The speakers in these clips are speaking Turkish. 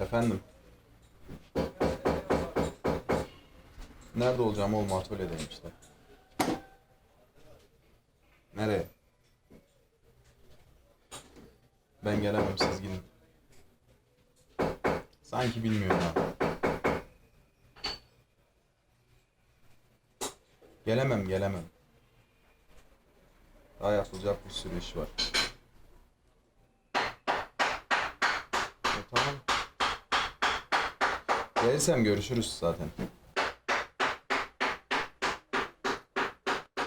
Efendim? Nerede olacağım oğlum atölyedeyim işte. Nereye? Ben gelemem siz gidin. Sanki bilmiyorum ha. Gelemem gelemem. Daha yapılacak bir sürü iş var. E, tamam. Gelirsem görüşürüz zaten.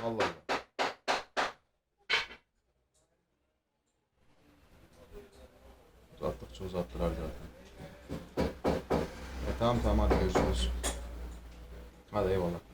Allah Allah. Uzattıkça uzattılar zaten. E, tamam tamam hadi görüşürüz. Hadi eyvallah.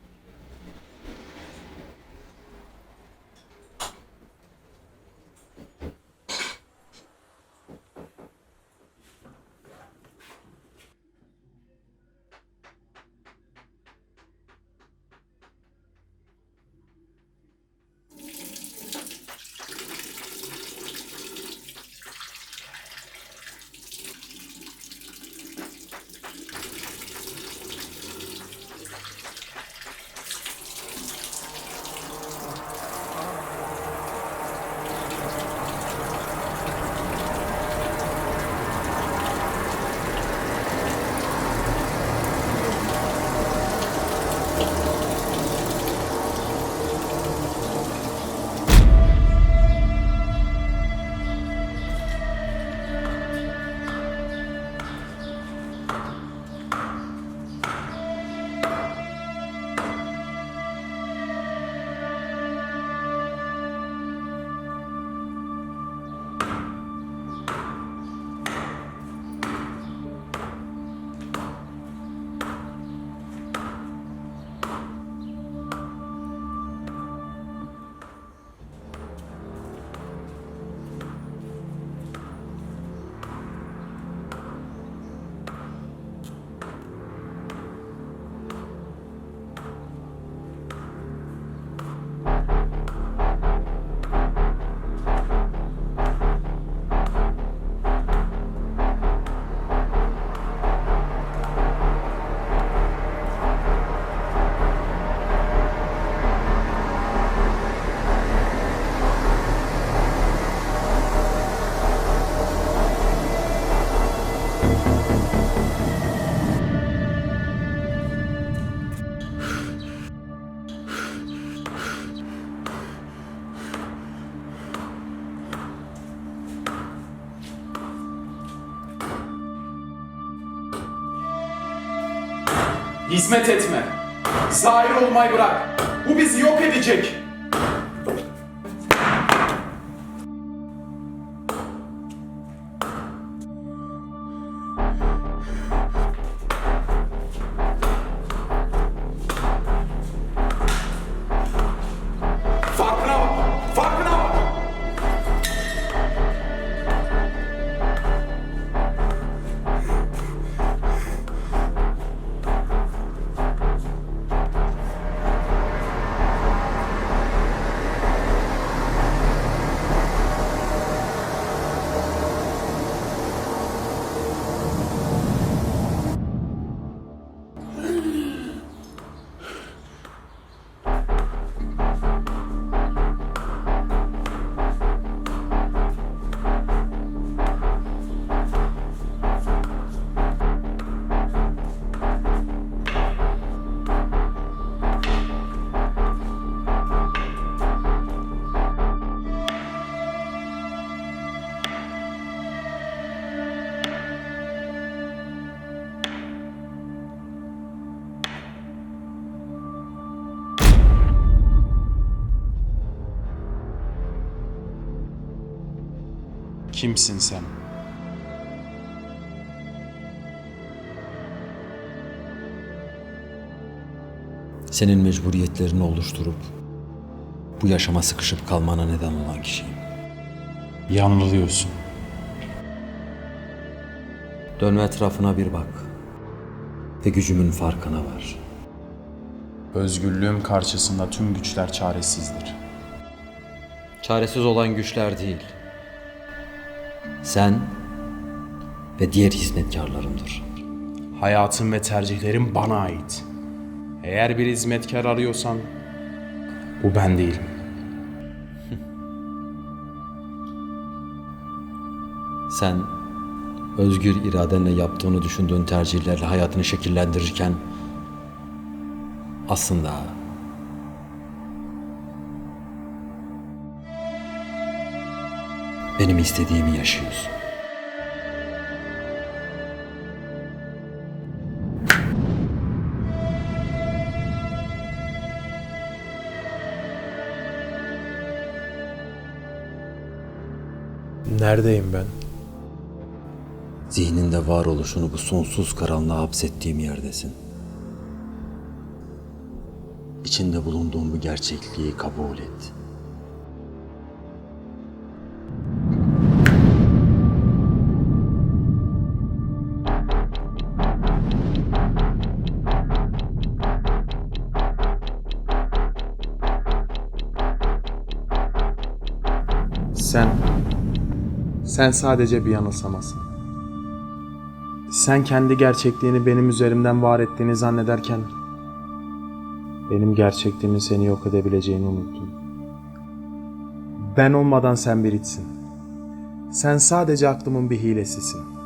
Hizmet etme. Zahir olmayı bırak. Bu bizi yok edecek. Kimsin sen? Senin mecburiyetlerini oluşturup bu yaşama sıkışıp kalmana neden olan kişiyim. Yanılıyorsun. Dönme etrafına bir bak ve gücümün farkına var. Özgürlüğüm karşısında tüm güçler çaresizdir. Çaresiz olan güçler değil. Sen ve diğer hizmetkarlarımdır. Hayatım ve tercihlerim bana ait. Eğer bir hizmetkar arıyorsan bu ben değilim. Sen özgür iradenle yaptığını düşündüğün tercihlerle hayatını şekillendirirken aslında benim istediğimi yaşıyorsun. Neredeyim ben? Zihninde varoluşunu bu sonsuz karanlığa hapsettiğim yerdesin. İçinde bulunduğun bu gerçekliği kabul et. Sen, sen sadece bir yanılsamasın. Sen kendi gerçekliğini benim üzerimden var ettiğini zannederken benim gerçekliğimin seni yok edebileceğini unuttun. Ben olmadan sen bir içsin. Sen sadece aklımın bir hilesisin.